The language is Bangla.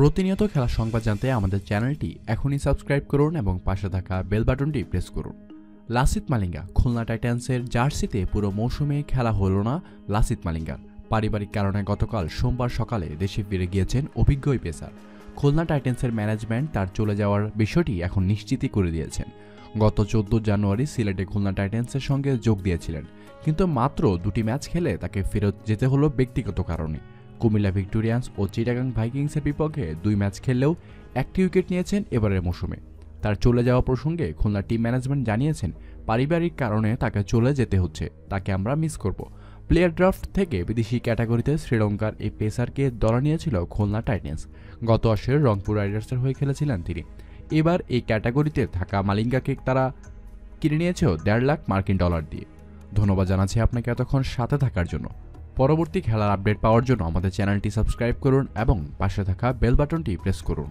প্রতিনিয়ত খেলার সংবাদ জানতে আমাদের চ্যানেলটি এখনই সাবস্ক্রাইব করুন এবং পাশে থাকা বেল বাটনটি প্রেস করুন। লাসিত মালিঙ্গা, খুলনা টাইটান্সের জার্সিতে পুরো মৌসুমে খেলা হলো না লাসিত মালিঙ্গার পারিবারিক কারণে গতকাল সোমবার সকালে দেশে ফিরে গিয়েছেন অভিজ্ঞ পেসার। খুলনা টাইটান্সের ম্যানেজমেন্ট তার চলে যাওয়ার বিষয়টি এখন নিশ্চিতই করে দিয়েছেন। গত চোদ্দ জানুয়ারি সিলেটে খুলনা টাইটান্সের সঙ্গে যোগ দিয়েছিলেন। কিন্তু মাত্র দুটি ম্যাচ খেলে তাকে ফেরত যেতে হলো ব্যক্তিগত কারণে। কুমিল্লা ভিক্টোরিয়ান্স ও চিটাগাং ভাইকিংসের বিপক্ষে দুই ম্যাচ খেললেও একটি উইকেট নিয়েছেন এবারের মৌসুমে। তার চলে যাওয়া প্রসঙ্গে খুলনা টিম ম্যানেজমেন্ট জানিয়েছেন, পারিবারিক কারণে তাকে চলে যেতে হচ্ছে, তাকে আমরা মিস করব। প্লেয়ার ড্রাফট থেকে বিদেশি ক্যাটাগরিতে শ্রীলঙ্কার এই পেসারকে দলে নিয়েছিল খুলনা টাইটেন্স। গত আসরে রংপুর রাইডার্সের হয়ে খেলেছিলেন তিনি। এবার এই ক্যাটাগরিতে থাকা মালিঙ্গাকে তারা কিনে নিয়েছেও দেড় লাখ মার্কিন ডলার দিয়ে। ধন্যবাদ জানাচ্ছি আপনাকে এতক্ষণ সাথে থাকার জন্য। পরবর্তী খেলার আপডেট পাওয়ার জন্য আমাদের চ্যানেলটি সাবস্ক্রাইব করুন এবং পাশে থাকা বেল বাটনটি প্রেস করুন।